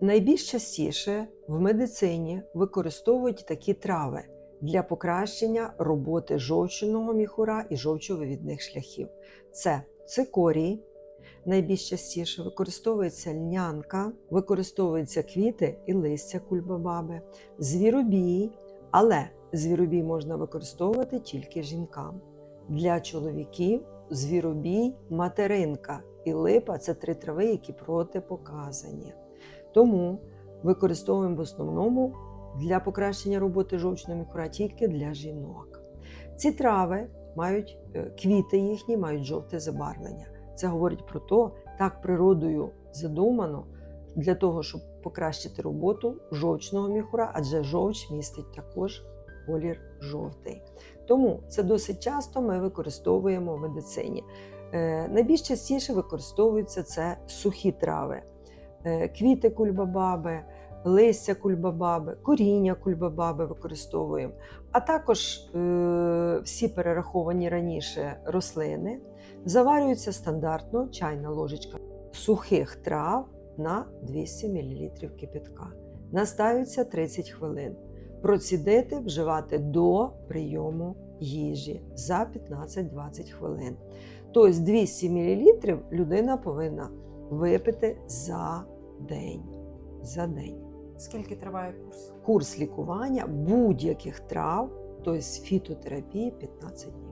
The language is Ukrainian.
Найбільш частіше в медицині використовують такі трави для покращення роботи жовчного міхура і жовчовивідних шляхів. Це цикорій, найбільш частіше використовується льнянка, використовуються квіти і листя кульбабаби, звіробій, але звіробій можна використовувати тільки жінкам. Для чоловіків звіробій, материнка і липа це три трави, які протипоказані. Тому використовуємо в основному для покращення роботи жовчного міхура тільки для жінок. Ці трави мають е, квіти їхні, мають жовте забарвлення. Це говорить про те, так природою задумано для того, щоб покращити роботу жовчного міхура, адже жовч містить також колір жовтий. Тому це досить часто ми використовуємо в медицині. Е, найбільш частіше використовуються це сухі трави, квіти кульбабаби, листя кульбабаби, коріння кульбабаби використовуємо, а також е, всі перераховані раніше рослини заварюються стандартно чайна ложечка сухих трав на 200 мл кипятка. Настаються 30 хвилин. Процідити вживати до прийому їжі за 15-20 хвилин. Тобто 200 мл людина повинна випити за день. За день. Скільки триває курс? Курс лікування будь-яких трав, тобто фітотерапії 15 днів.